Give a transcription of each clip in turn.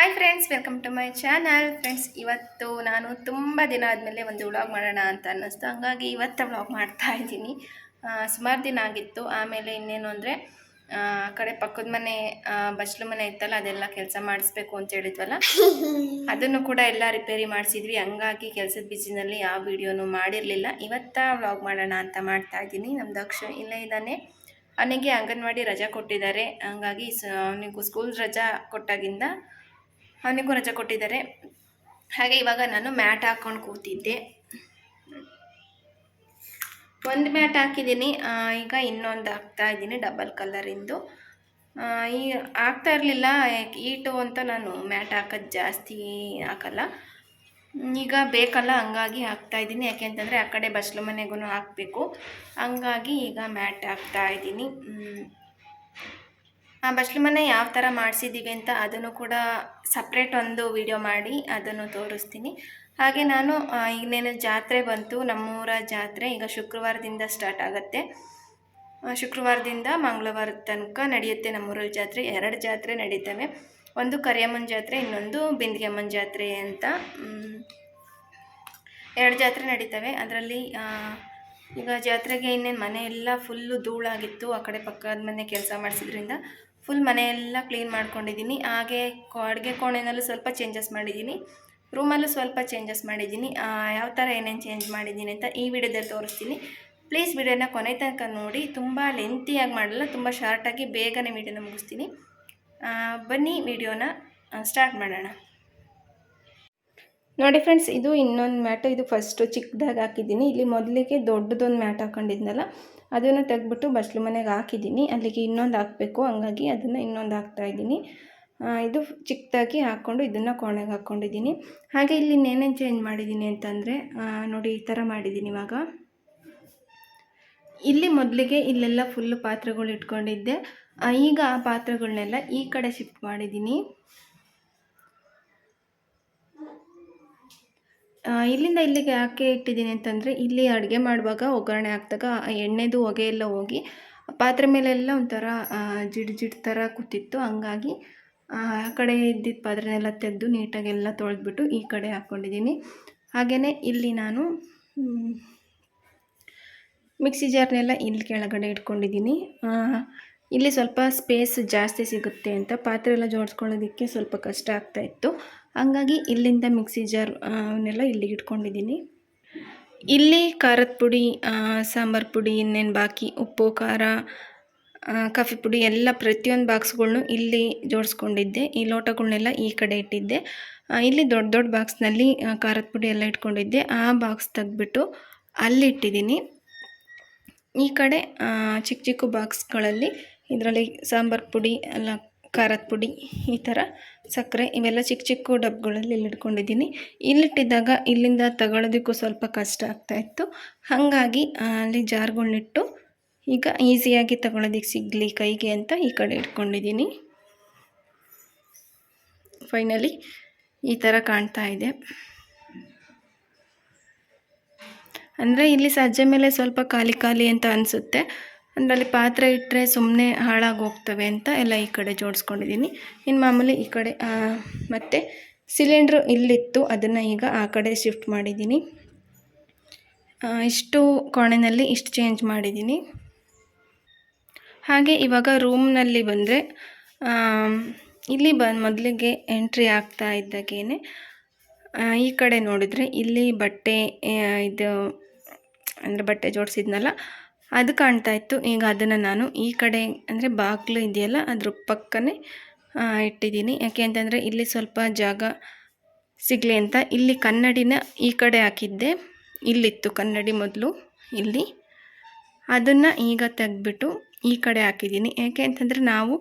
Hi friends welcome to my channel friends ಇವತ್ತು ನಾನು ತುಂಬ ದಿನ ಆದಮೇಲೆ ಒಂದು ವ್ಲಾಗ್ ಮಾಡೋಣ ಅಂತ ಅನ್ನಿಸ್ತು. ಹಂಗಾಗಿ ಇವತ್ತು ವ್ಲಾಗ್ ಮಾಡ್ತಾ ಇದ್ದೀನಿ. ಸುಮಾರು ದಿನ ಆಗಿತ್ತು. ಆಮೇಲೆ ಇನ್ನೇನು ಅಂದರೆ ಆ ಕಡೆ ಪಕ್ಕದ ಮನೆ ಬಚ್ಚಲು ಮನೆ ಇತ್ತಲ್ಲ ಅದೆಲ್ಲ ಕೆಲಸ ಮಾಡಿಸ್ಬೇಕು ಅಂತ ಹೇಳಿದ್ವಲ್ಲ? ಅದನ್ನು ಕೂಡ ಎಲ್ಲ ರಿಪೇರಿ ಮಾಡಿಸಿದ್ವಿ. ಹಂಗಾಗಿ ಕೆಲಸದ ಬಿಸಿನಲ್ಲಿ ಯಾವ ವಿಡಿಯೋನು ಮಾಡಿರಲಿಲ್ಲ. ಇವತ್ತ ವ್ಲಾಗ್ ಮಾಡೋಣ ಅಂತ ಮಾಡ್ತಾ ಇದ್ದೀನಿ. ನಮ್ಮ ದಕ್ಷ ಇಲ್ಲೇ ಇದ್ದಾನೆ. ಅವನಿಗೆ ಅಂಗನವಾಡಿ ರಜಾ ಕೊಟ್ಟಿದ್ದಾರೆ. ಹಂಗಾಗಿ ಸ ಅವನಿಗೂ ಸ್ಕೂಲ್ ರಜಾ ಕೊಟ್ಟಾಗಿಂದ ಅವನಿಗೂ ರಜೆ ಕೊಟ್ಟಿದ್ದಾರೆ. ಹಾಗೆ ಇವಾಗ ನಾನು ಮ್ಯಾಟ್ ಹಾಕ್ಕೊಂಡು ಕೂತಿದ್ದೆ. ಒಂದು ಮ್ಯಾಟ್ ಹಾಕಿದ್ದೀನಿ. ಈಗ ಇನ್ನೊಂದು ಹಾಕ್ತಾ ಇದ್ದೀನಿ ಡಬಲ್ ಕಲರಿಂದು ಈ ಹಾಕ್ತಾ ಇರಲಿಲ್ಲ ಈಟು ಅಂತ ನಾನು ಮ್ಯಾಟ್ ಹಾಕೋದು ಜಾಸ್ತಿ ಹಾಕಲ್ಲ. ಈಗ ಬೇಕಲ್ಲ, ಹಂಗಾಗಿ ಹಾಕ್ತಾ ಇದ್ದೀನಿ. ಯಾಕೆಂತಂದರೆ ಆ ಕಡೆ ಬಸ್ಲು ಮನೆಗೂ ಹಾಕಬೇಕು. ಹಂಗಾಗಿ ಈಗ ಮ್ಯಾಟ್ ಹಾಕ್ತಾ ಇದ್ದೀನಿ. ಬಸ್ಲು ಮನೆ ಯಾವ ಥರ ಮಾಡಿಸಿದ್ದೀವಿ ಅಂತ ಅದನ್ನು ಕೂಡ ಸಪ್ರೇಟ್ ಒಂದು ವಿಡಿಯೋ ಮಾಡಿ ಅದನ್ನು ತೋರಿಸ್ತೀನಿ. ಹಾಗೆ ನಾನು ಇನ್ನೇನು ಜಾತ್ರೆ ಬಂತು, ನಮ್ಮೂರ ಜಾತ್ರೆ ಈಗ ಶುಕ್ರವಾರದಿಂದ ಸ್ಟಾರ್ಟ್ ಆಗುತ್ತೆ. ಶುಕ್ರವಾರದಿಂದ ಮಂಗಳವಾರದ ತನಕ ನಡೆಯುತ್ತೆ ನಮ್ಮೂರಲ್ಲಿ ಜಾತ್ರೆ. ಎರಡು ಜಾತ್ರೆ ನಡೀತವೆ. ಒಂದು ಕರಿಯಮ್ಮನ ಜಾತ್ರೆ, ಇನ್ನೊಂದು ಬಿಂದಿಗೆಮ್ಮನ ಜಾತ್ರೆ ಅಂತ ಎರಡು ಜಾತ್ರೆ ನಡೀತವೆ. ಅದರಲ್ಲಿ ಈಗ ಜಾತ್ರೆಗೆ ಇನ್ನೇನು ಮನೆಯೆಲ್ಲ ಫುಲ್ಲು ಧೂಳಾಗಿತ್ತು. ಆ ಕಡೆ ಪಕ್ಕದ ಮನೆ ಕೆಲಸ ಮಾಡಿಸಿದ್ರಿಂದ ಫುಲ್ ಮನೆಯೆಲ್ಲ ಕ್ಲೀನ್ ಮಾಡ್ಕೊಂಡಿದ್ದೀನಿ. ಹಾಗೆ ಅಡುಗೆ ಕೋಣೆಯಲ್ಲೂ ಸ್ವಲ್ಪ ಚೇಂಜಸ್ ಮಾಡಿದ್ದೀನಿ. ರೂಮಲ್ಲೂ ಸ್ವಲ್ಪ ಚೇಂಜಸ್ ಮಾಡಿದ್ದೀನಿ. ಯಾವ ಥರ ಏನೇನು ಚೇಂಜ್ ಮಾಡಿದ್ದೀನಿ ಅಂತ ಈ ವಿಡಿಯೋದಲ್ಲಿ ತೋರಿಸ್ತೀನಿ. ಪ್ಲೀಸ್ ವಿಡಿಯೋನ ಕೊನೆ ತನಕ ನೋಡಿ. ತುಂಬ ಲೆಂತಿಯಾಗಿ ಮಾಡಲ್ಲ, ತುಂಬ ಶಾರ್ಟಾಗಿ ಬೇಗನೆ ವಿಡಿಯೋನ ಮುಗಿಸ್ತೀನಿ. ಬನ್ನಿ, ವಿಡಿಯೋನ ಸ್ಟಾರ್ಟ್ ಮಾಡೋಣ. ನೋಡಿ ಫ್ರೆಂಡ್ಸ್ ಇದು ಇನ್ನೊಂದು ಮ್ಯಾಟ್ ಇದು ಫಸ್ಟು ಚಿಕ್ಕದಾಗಿ ಹಾಕಿದ್ದೀನಿ. ಇಲ್ಲಿ ಮೊದಲಿಗೆ ದೊಡ್ಡದೊಂದು ಮ್ಯಾಟ್ ಹಾಕೊಂಡಿದ್ನಲ್ಲ, ಅದನ್ನು ತೆಗೆದ್ಬಿಟ್ಟು ಬಸ್ಲು ಮನೆಗೆ ಹಾಕಿದ್ದೀನಿ. ಅಲ್ಲಿಗೆ ಇನ್ನೊಂದು ಹಾಕಬೇಕು, ಹಂಗಾಗಿ ಅದನ್ನು ಇನ್ನೊಂದು ಹಾಕ್ತಾ ಇದ್ದೀನಿ. ಇದು ಚಿಕ್ಕದಾಗಿ ಹಾಕ್ಕೊಂಡು ಇದನ್ನು ಕೋಣೆಗೆ ಹಾಕ್ಕೊಂಡಿದ್ದೀನಿ ಹಾಗೆ ಇಲ್ಲಿ ಇನ್ನೇನೇನು ಚೇಂಜ್ ಮಾಡಿದ್ದೀನಿ ಅಂತಂದರೆ ನೋಡಿ ಈ ಥರ ಮಾಡಿದ್ದೀನಿ ಇವಾಗ. ಇಲ್ಲಿ ಮೊದಲಿಗೆ ಇಲ್ಲೆಲ್ಲ ಫುಲ್ಲು ಪಾತ್ರೆಗಳು ಇಟ್ಕೊಂಡಿದ್ದೆ. ಈಗ ಆ ಪಾತ್ರೆಗಳನ್ನೆಲ್ಲ ಈ ಕಡೆ ಶಿಫ್ಟ್ ಮಾಡಿದ್ದೀನಿ. ಇಲ್ಲಿಂದ ಇಲ್ಲಿಗೆ ಯಾಕೆ ಇಟ್ಟಿದ್ದೀನಿ ಅಂತಂದರೆ, ಇಲ್ಲಿ ಅಡುಗೆ ಮಾಡುವಾಗ ಒಗ್ಗರಣೆ ಹಾಕಿದಾಗ ಎಣ್ಣೆದು ಹೊಗೆ ಎಲ್ಲ ಹೋಗಿ, ಪಾತ್ರೆ ಮೇಲೆಲ್ಲ ಒಂಥರ ಜಿಡ್ ಜಿಡ್ ಥರ ಕೂತಿತ್ತು. ಹಂಗಾಗಿ, ಆ, ಕಡೆ ಇದ್ದಿದ್ದ ಪಾತ್ರೆನೆಲ್ಲ ತೆಗೆದು ನೀಟಾಗೆಲ್ಲ ತೊಳೆದ್ಬಿಟ್ಟು ಈ ಕಡೆ ಹಾಕ್ಕೊಂಡಿದ್ದೀನಿ. ಹಾಗೆಯೇ ಇಲ್ಲಿ ನಾನು ಮಿಕ್ಸಿ ಜಾರ್ನೆಲ್ಲ ಇಲ್ಲಿ ಕೆಳಗಡೆ ಇಟ್ಕೊಂಡಿದ್ದೀನಿ. ಇಲ್ಲಿ ಸ್ವಲ್ಪ ಸ್ಪೇಸ್ ಜಾಸ್ತಿ ಸಿಗುತ್ತೆ ಅಂತ ಪಾತ್ರೆ ಎಲ್ಲ ಜೋಡಿಸ್ಕೊಳ್ಳೋದಕ್ಕೆ ಸ್ವಲ್ಪ ಕಷ್ಟ ಆಗ್ತಾ ಇತ್ತು. ಹಂಗಾಗಿ ಇಲ್ಲಿಂದ ಮಿಕ್ಸಿ ಜಾರ್ ಅವನ್ನೆಲ್ಲ ಇಲ್ಲಿಗೆ ಇಟ್ಕೊಂಡಿದ್ದೀನಿ. ಇಲ್ಲಿ ಖಾರದ ಪುಡಿ ಸಾಂಬಾರು ಪುಡಿ, ಇನ್ನೇನು ಬಾಕಿ? ಉಪ್ಪು, ಖಾರ ಕಾಫಿ ಪುಡಿ ಎಲ್ಲ ಪ್ರತಿಯೊಂದು ಬಾಕ್ಸ್ಗಳ್ನು ಇಲ್ಲಿ ಜೋಡಿಸ್ಕೊಂಡಿದ್ದೆ. ಈ ಲೋಟಗಳನ್ನೆಲ್ಲ ಈ ಕಡೆ ಇಟ್ಟಿದ್ದೆ. ಇಲ್ಲಿ ದೊಡ್ಡ ದೊಡ್ಡ ಬಾಕ್ಸ್ನಲ್ಲಿ ಖಾರದ ಪುಡಿ ಎಲ್ಲ ಇಟ್ಕೊಂಡಿದ್ದೆ. ಆ ಬಾಕ್ಸ್ ತೆಗೆದ್ಬಿಟ್ಟು ಅಲ್ಲಿ ಇಟ್ಟಿದ್ದೀನಿ. ಈ ಕಡೆ ಚಿಕ್ಕ ಚಿಕ್ಕ ಬಾಕ್ಸ್ಗಳಲ್ಲಿ ಇದರಲ್ಲಿ ಸಾಂಬಾರು ಪುಡಿ, ಅಲ್ಲ ಖಾರದ ಪುಡಿ, ಈ ಥರ ಸಕ್ಕರೆ, ಇವೆಲ್ಲ ಚಿಕ್ಕ ಚಿಕ್ಕ ಡಬ್ಗಳಲ್ಲಿ ಇಲ್ಲಿ ಇಟ್ಕೊಂಡಿದ್ದೀನಿ ಇಲ್ಲಿಟ್ಟಿದ್ದಾಗ ಇಲ್ಲಿಂದ ತಗೊಳ್ಳೋದಕ್ಕೂ ಸ್ವಲ್ಪ ಕಷ್ಟ ಆಗ್ತಾಯಿತ್ತು ಹಾಗಾಗಿ ಅಲ್ಲಿ ಜಾರ್ಗಳನ್ನಿಟ್ಟು ಈಗ ಈಸಿಯಾಗಿ ತಗೊಳ್ಳೋದಕ್ಕೆ ಸಿಗಲಿ ಕೈಗೆ ಅಂತ ಈ ಕಡೆ ಇಟ್ಕೊಂಡಿದ್ದೀನಿ. ಫೈನಲಿ ಈ ಥರ ಕಾಣ್ತಾ ಇದೆ. ಅಂದರೆ ಇಲ್ಲಿ ಸಜ್ಜೆ ಮೇಲೆ ಸ್ವಲ್ಪ ಖಾಲಿ ಖಾಲಿ ಅಂತ ಅನಿಸುತ್ತೆ. ಅಂದರೆ ಅಲ್ಲಿ ಪಾತ್ರೆ ಇಟ್ಟರೆ ಸುಮ್ಮನೆ ಹಾಳಾಗಿ ಹೋಗ್ತವೆ ಅಂತ ಎಲ್ಲ ಈ ಕಡೆ ಜೋಡಿಸ್ಕೊಂಡಿದ್ದೀನಿ. ಇನ್ನು ಮಾಮೂಲಿ ಈ ಕಡೆ ಮತ್ತು ಸಿಲಿಂಡ್ರು ಇಲ್ಲಿತ್ತು, ಅದನ್ನು ಈಗ ಆ ಕಡೆ ಶಿಫ್ಟ್ ಮಾಡಿದ್ದೀನಿ. ಇಷ್ಟು ಕೋಣೆಯಲ್ಲಿ ಇಷ್ಟು ಚೇಂಜ್ ಮಾಡಿದ್ದೀನಿ. ಹಾಗೆ ಇವಾಗ ರೂಮ್ನಲ್ಲಿ ಬಂದರೆ ಇಲ್ಲಿ ಬ, ಮೊದಲಿಗೆ ಎಂಟ್ರಿ ಆಗ್ತಾ ಇದ್ದಾಗೇನೆ ಈ ಕಡೆ ನೋಡಿದರೆ ಇಲ್ಲಿ ಬಟ್ಟೆ ಇದು, ಅಂದರೆ ಬಟ್ಟೆ ಜೋಡಿಸಿದ್ನಲ್ಲ ಅದು ಕಾಣ್ತಾ ಇತ್ತು. ಈಗ ಅದನ್ನು ನಾನು ಈ ಕಡೆ ಅಂದರೆ ಬಾಗಿಲು ಇದೆಯಲ್ಲ, ಅದ್ರ ಪಕ್ಕನೇ ಇಟ್ಟಿದ್ದೀನಿ. ಯಾಕೆ ಅಂತಂದರೆ ಇಲ್ಲಿ ಸ್ವಲ್ಪ ಜಾಗ ಸಿಗಲಿ ಅಂತ. ಇಲ್ಲಿ ಕನ್ನಡಿನ ಈ ಕಡೆ ಹಾಕಿದ್ದೆ. ಇಲ್ಲಿತ್ತು ಕನ್ನಡಿ ಮೊದಲು, ಇಲ್ಲಿ. ಅದನ್ನು ಈಗ ತೆಗೆದ್ಬಿಟ್ಟು ಈ ಕಡೆ ಹಾಕಿದ್ದೀನಿ. ಯಾಕೆ ಅಂತಂದರೆ ನಾವು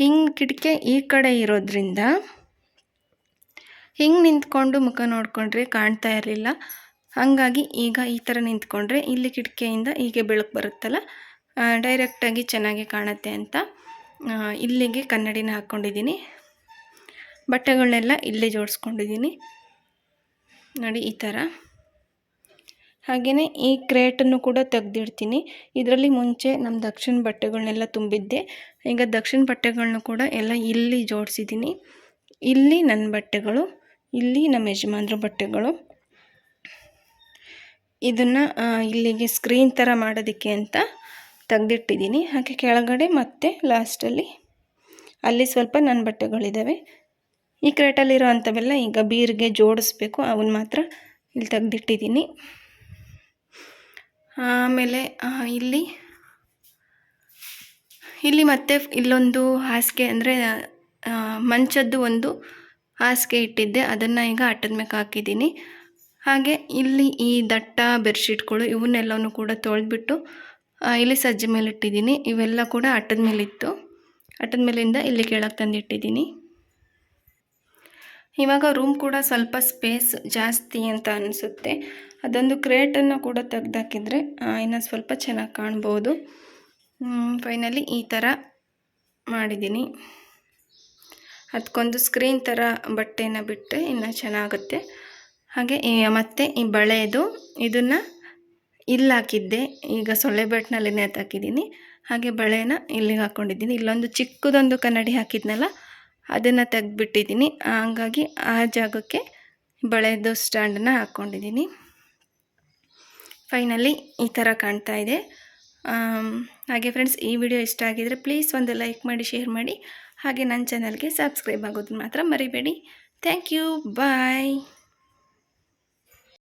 ಹಿಂಗೆ ಕಿಟಕಿ ಈ ಕಡೆ ಇರೋದ್ರಿಂದ, ಹಿಂಗೆ ನಿಂತ್ಕೊಂಡು ಮುಖ ನೋಡಿಕೊಂಡ್ರೆ ಕಾಣ್ತಾ ಇರಲಿಲ್ಲ. ಹಾಗಾಗಿ ಈಗ ಈ ಥರ ನಿಂತ್ಕೊಂಡ್ರೆ ಇಲ್ಲಿ ಕಿಟಕಿಯಿಂದ ಹೀಗೆ ಬೆಳಕು ಬರುತ್ತಲ್ಲ ಡೈರೆಕ್ಟಾಗಿ ಚೆನ್ನಾಗಿ ಕಾಣುತ್ತೆ ಅಂತ ಇಲ್ಲಿಗೆ ಕನ್ನಡಿನ ಹಾಕ್ಕೊಂಡಿದ್ದೀನಿ. ಬಟ್ಟೆಗಳನ್ನೆಲ್ಲ ಇಲ್ಲೇ ಜೋಡಿಸ್ಕೊಂಡಿದ್ದೀನಿ. ನೋಡಿ ಈ ಥರ. ಹಾಗೆಯೇ ಈ ಕ್ರೇಟನ್ನು ಕೂಡ ತೆಗೆದಿಡ್ತೀನಿ. ಇದರಲ್ಲಿ ಮುಂಚೆ ನಮ್ಮ ದಕ್ಷಿಣ ಬಟ್ಟೆಗಳನ್ನೆಲ್ಲ ತುಂಬಿದ್ದೆ. ಈಗ ದಕ್ಷಿಣ ಬಟ್ಟೆಗಳನ್ನೂ ಕೂಡ ಎಲ್ಲ ಇಲ್ಲಿ ಜೋಡಿಸಿದ್ದೀನಿ. ಇಲ್ಲಿ ನನ್ನ ಬಟ್ಟೆಗಳು, ಇಲ್ಲಿ ನಮ್ಮ ಯಜಮಾನ್ರ ಬಟ್ಟೆಗಳು. ಇದನ್ನು ಇಲ್ಲಿಗೆ ಸ್ಕ್ರೀನ್ ಥರ ಮಾಡೋದಕ್ಕೆ ಅಂತ ತೆಗೆದಿಟ್ಟಿದ್ದೀನಿ. ಹಾಗೆ ಕೆಳಗಡೆ ಮತ್ತೆ ಲಾಸ್ಟಲ್ಲಿ ಅಲ್ಲಿ ಸ್ವಲ್ಪ ನನ್ನ ಬಟ್ಟೆಗಳಿದ್ದಾವೆ ಈ ಕ್ರೇಟಲ್ಲಿರೋ ಅಂಥವೆಲ್ಲ ಈಗ ಬೀರ್ಗೆ ಜೋಡಿಸ್ಬೇಕು. ಅವನ್ನ ಮಾತ್ರ ಇಲ್ಲಿ ತೆಗೆದಿಟ್ಟಿದ್ದೀನಿ. ಆಮೇಲೆ ಇಲ್ಲಿ ಇಲ್ಲಿ ಮತ್ತೆ ಇಲ್ಲೊಂದು ಹಾಸಿಗೆ ಅಂದರೆ ಮಂಚದ್ದು ಒಂದು ಹಾಸಿಗೆ ಇಟ್ಟಿದ್ದೆ. ಅದನ್ನು ಈಗ ಅಟ್ಟದ ಮೇಲೆ ಹಾಕಿದ್ದೀನಿ. ಹಾಗೆ ಇಲ್ಲಿ ಈ ದಟ್ಟ ಬೆಡ್ಶೀಟ್ಗಳು ಇವನ್ನೆಲ್ಲವೂ ಕೂಡ ತೊಳೆದ್ಬಿಟ್ಟು ಇಲ್ಲಿ ಸಜ್ಜೆ ಮೇಲೆ ಇಟ್ಟಿದ್ದೀನಿ. ಇವೆಲ್ಲ ಕೂಡ ಅಟ್ಟದ ಮೇಲಿತ್ತು. ಅಟ್ಟದ ಮೇಲಿಂದ ಇಲ್ಲಿ ಕೆಳಗೆ ತಂದಿಟ್ಟಿದ್ದೀನಿ. ಇವಾಗ ರೂಮ್ ಕೂಡ ಸ್ವಲ್ಪ ಸ್ಪೇಸ್ ಜಾಸ್ತಿ ಅಂತ ಅನಿಸುತ್ತೆ. ಅದೊಂದು ಕ್ರೇಟನ್ನು ಕೂಡ ತೆಗ್ದಾಕಿದ್ರೆ ಇನ್ನು ಸ್ವಲ್ಪ ಚೆನ್ನಾಗಿ ಕಾಣ್ಬೋದು. ಫೈನಲಿ ಈ ಥರ ಮಾಡಿದ್ದೀನಿ. ಅದಕ್ಕೊಂದು ಸ್ಕ್ರೀನ್ ಥರ ಬಟ್ಟೆನ ಬಿಟ್ಟರೆ ಇನ್ನೂ ಚೆನ್ನಾಗುತ್ತೆ. ಹಾಗೆ ಮತ್ತು ಈ ಬಳೆದು ಇದನ್ನು ಇಲ್ಲಿ ಹಾಕಿದ್ದೆ ಈಗ ಸೊಳ್ಳೆ ನೇತು ನೇತಾಕಿದ್ದೀನಿ ಹಾಗೆ ಬಳೆನ ಇಲ್ಲಿಗೆ ಹಾಕ್ಕೊಂಡಿದ್ದೀನಿ. ಇಲ್ಲೊಂದು ಚಿಕ್ಕದೊಂದು ಕನ್ನಡಿ ಹಾಕಿದ್ನಲ್ಲ, ಅದನ್ನು ತೆಗ್ದುಬಿಟ್ಟಿದ್ದೀನಿ. ಹಾಗಾಗಿ ಆ ಜಾಗಕ್ಕೆ ಬಳೆದು ಸ್ಟ್ಯಾಂಡನ್ನು ಹಾಕ್ಕೊಂಡಿದ್ದೀನಿ. ಫೈನಲಿ ಈ ಥರ ಕಾಣ್ತಾ ಇದೆ. ಹಾಗೆ ಫ್ರೆಂಡ್ಸ್, ಈ ವಿಡಿಯೋ ಇಷ್ಟ ಆಗಿದರೆ ಪ್ಲೀಸ್ ಒಂದು ಲೈಕ್ ಮಾಡಿ, ಶೇರ್ ಮಾಡಿ. ಹಾಗೆ ನನ್ನ ಚಾನಲ್ಗೆ ಸಬ್ಸ್ಕ್ರೈಬ್ ಆಗೋದನ್ನು ಮಾತ್ರ ಮರಿಬೇಡಿ. Thank you, bye.